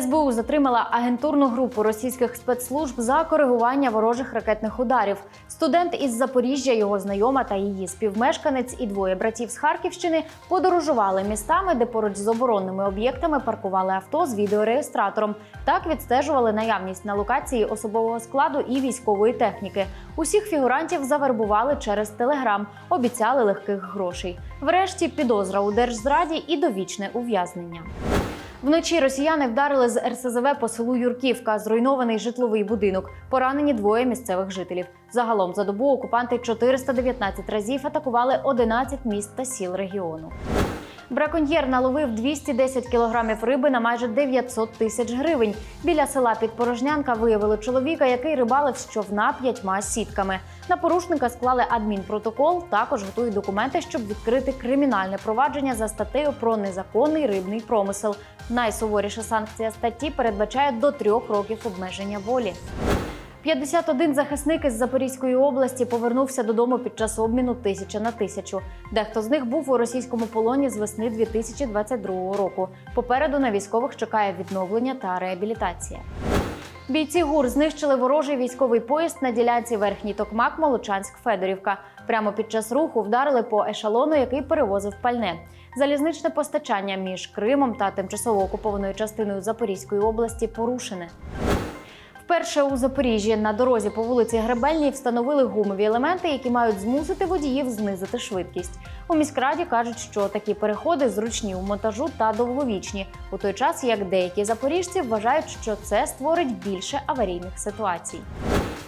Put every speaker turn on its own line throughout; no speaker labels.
СБУ затримала агентурну групу російських спецслужб за коригування ворожих ракетних ударів. Студент із Запоріжжя, його знайома та її співмешканець і двоє братів з Харківщини подорожували містами, де поруч з оборонними об'єктами паркували авто з відеореєстратором. Так відстежували наявність на локації особового складу і військової техніки. Усіх фігурантів завербували через телеграм, обіцяли легких грошей. Врешті підозра у держзраді і довічне ув'язнення. Вночі росіяни вдарили з РСЗВ по селу Юрківка, зруйнований житловий будинок. Поранені двоє місцевих жителів. Загалом за добу окупанти 419 разів атакували 11 міст та сіл регіону. Браконьєр наловив 210 кілограмів риби на майже 900 тисяч гривень. Біля села Підпорожнянка виявили чоловіка, який рибалив з човна п'ятьма сітками. На порушника склали адмінпротокол. Також готують документи, щоб відкрити кримінальне провадження за статтею про незаконний рибний промисел. Найсуворіша санкція статті передбачає до трьох років обмеження волі. 51 захисник із Запорізької області повернувся додому під час обміну тисяча на тисячу. Дехто з них був у російському полоні з весни 2022 року. Попереду на військових чекає відновлення та реабілітація. Бійці ГУР знищили ворожий військовий поїзд на ділянці Верхній Токмак Молочанськ Федорівка. Прямо під час руху вдарили по ешелону, який перевозив пальне. Залізничне постачання між Кримом та тимчасово окупованою частиною Запорізької області порушене. Вперше у Запоріжжі на дорозі по вулиці Гребельній встановили гумові елементи, які мають змусити водіїв знизити швидкість. У міськраді кажуть, що такі переходи зручні у монтажу та довговічні, у той час як деякі запоріжці вважають, що це створить більше аварійних ситуацій.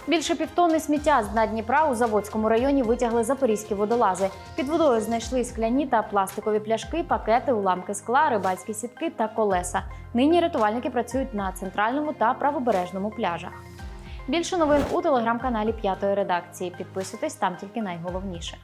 Більше півтонни сміття з дна Дніпра у Заводському районі витягли запорізькі водолази. Під водою знайшли скляні та пластикові пляшки, пакети, уламки скла, рибальські сітки та колеса. Нині рятувальники працюють на центральному та правобережному пляжах. Більше новин у телеграм-каналі П'ятої редакції. Підписуйтесь там тільки найголовніше.